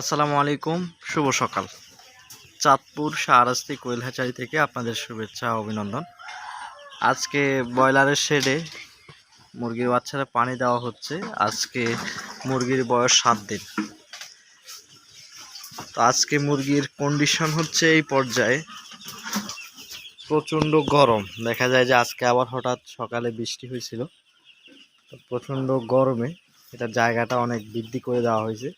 আসসালামু আলাইকুম, শুভ সকাল। চাঁদপুর শাহরাস্তি কোয়েল থেকে আপনাদের শুভেচ্ছা অভিনন্দন। আজকে ব্রয়লারের শেডে মুরগির বাচ্চারা পানি দেওয়া হচ্ছে। আজকে মুরগির বয়স সাত দিন। তো আজকে মুরগির কন্ডিশন হচ্ছে এই পর্যায়ে প্রচণ্ড গরম। দেখা যায় যে আজকে আবার হঠাৎ সকালে বৃষ্টি হয়েছিল। প্রচণ্ড গরমে এটা জায়গাটা অনেক বৃদ্ধি করে দেওয়া হয়েছে।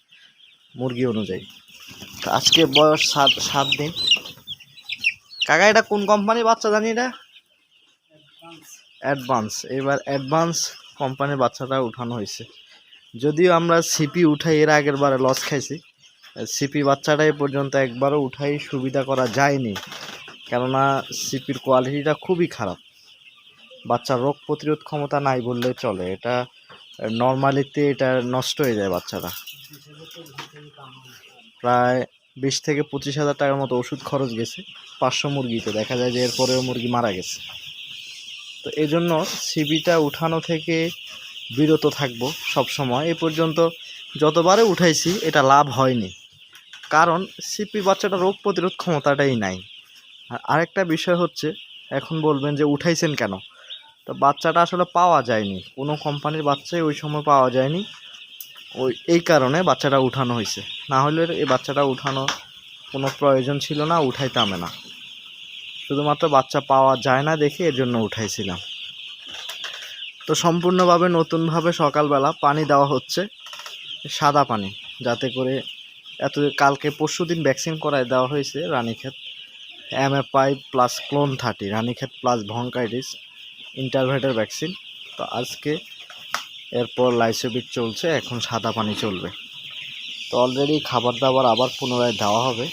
মুরগি অনুযায়ী। আজকে বয়স সাত সাত দিন। কাকা, এটা কোন কোম্পানির বাচ্চা জানি এটা? অ্যাডভান্স এবার অ্যাডভান্স কোম্পানির বাচ্চাটা উঠানো হয়েছে। যদিও আমরা সিপি উঠাই, এর আগের বারে লস খাইছি। সিপি বাচ্চাটা এ পর্যন্ত একবারও উঠাই সুবিধা করা যায়নি। কেননা সিপির কোয়ালিটিটা খুবই খারাপ। বাচ্চার রোগ প্রতিরোধ ক্ষমতা নাই বললে চলে। এটা নর্মালিতে এটা নষ্ট হয়ে যায় বাচ্চাটা। প্রায় বিশ থেকে পঁচিশ হাজার টাকার মতো ওষুধ খরচ গেছে। পাঁচশো মুরগিতে। দেখা যায় যে এরপরেও মুরগি মারা গেছে। তো এই জন্য সিবিটা উঠানো থেকে বিরত থাকব সব সময়। এ পর্যন্ত যতবারে উঠাইছি, এটা লাভ হয়নি। কারণ সিপি বাচ্চাটা রোগ প্রতিরোধ ক্ষমতাটাই নাই। আর আরেকটা বিষয় হচ্ছে, এখন বলবেন যে উঠাইছেন কেন? তো বাচ্চাটা আসলে পাওয়া যায়নি। কোনো কোম্পানির বাচ্চাই ওই সময় পাওয়া যায়নি। ওই, এই কারণে বাচ্চাটা উঠানো হয়েছে না হলে এই বাচ্চাটা উঠানো কোনো প্রয়োজন ছিল না, উঠাইতামে না। শুধুমাত্র বাচ্চা পাওয়া যায় না দেখে এর জন্য উঠাইছিলাম। তো সম্পূর্ণভাবে নতুনভাবে সকালবেলা পানি দেওয়া হচ্ছে, সাদা পানি, যাতে করে এত কালকে পরশু দিন ভ্যাকসিন করায় দেওয়া হয়েছে Ranikhet. M F I plus clone thirty, Ranikhet plus bronchitis ইন্টারভেটের vaccine. তো আজকে এরপর লাইসোবিট চলছে, এখন সাদা পানি চলবে। তো অলরেডি খাবার দাবার আবার পুনরায় দেওয়া হবে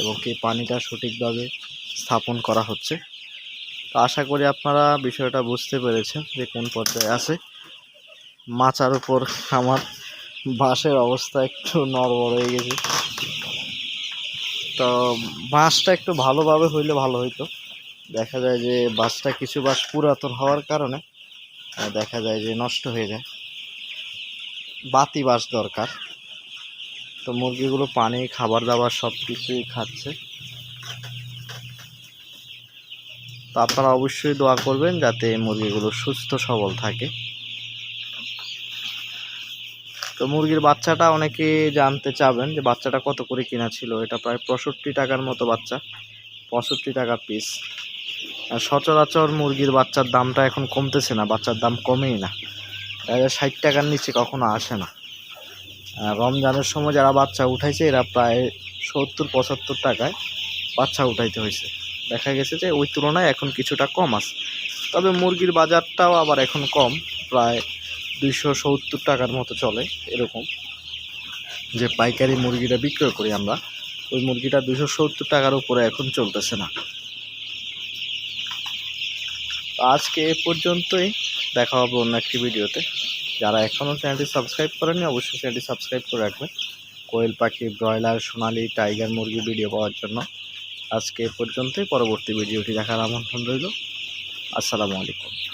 এবং কি পানিটা সঠিকভাবে স্থাপন করা হচ্ছে। তো আশা করি আপনারা বিষয়টা বুঝতে পেরেছেন যে কোন পর্যায়ে আছে। মাচার উপর আমার বাঁশের অবস্থা একটু নড়বড় হয়ে গেছে। তো বাঁশটা একটু ভালোভাবে হইলে ভালো হইতো। দেখা যায় যে বাঁশটা কিছু বাঁশ পুরাতন হওয়ার কারণে দেখা যায় যে নষ্ট হয়ে যায়। বাতি বাঁশ দরকার। তো মুরগিগুলো পানি, খাবার দাবার সব কিছুই খাচ্ছে। তো আপনারা অবশ্যই দোয়া করবেন যাতে মুরগিগুলো সুস্থ, সবল থাকে। তো মুরগির বাচ্চাটা অনেকে জানতে চাবেন যে বাচ্চাটা কত করে কিনা ছিল। এটা প্রায় পঁয়ষট্টি টাকার মতো বাচ্চা। পঁয়ষট্টি টাকা পিস সচরাচর মুরগির বাচ্চার দামটা এখন কমতেছে না, বাচ্চার দাম কমেই না। ষাট টাকার নিচে কখনো আসে না। রমজানের সময় যারা বাচ্চা উঠাইছে, এরা প্রায় সত্তর, পঁচাত্তর টাকায় বাচ্চা উঠাইতে হয়েছে দেখা গেছে যে ওই তুলনায় এখন কিছুটা কম আছে। তবে মুরগির বাজারটাও আবার এখন কম, প্রায় দুইশো সত্তর টাকার মতো চলে এরকম। যে পাইকারি মুরগিটা বিক্রয় করি আমরা, ওই মুরগিটা দুশো সত্তর টাকার উপরে এখন চলতেছে না। আজকে এ পর্যন্তই। দেখা হবে অন্য একটি ভিডিওতে। যারা এখনও চ্যানেলটি সাবস্ক্রাইব করেনি অবশ্যই চ্যানেলটি সাবস্ক্রাইব করে রাখবেন। কোয়েল পাখি, ব্রয়লার, সোনালি, টাইগার মুরগি ভিডিও পাওয়ার জন্য। আজকে এ পর্যন্তই। পরবর্তী ভিডিওটি দেখার আমন্ত্রণ রইল। আসসালামু আলাইকুম।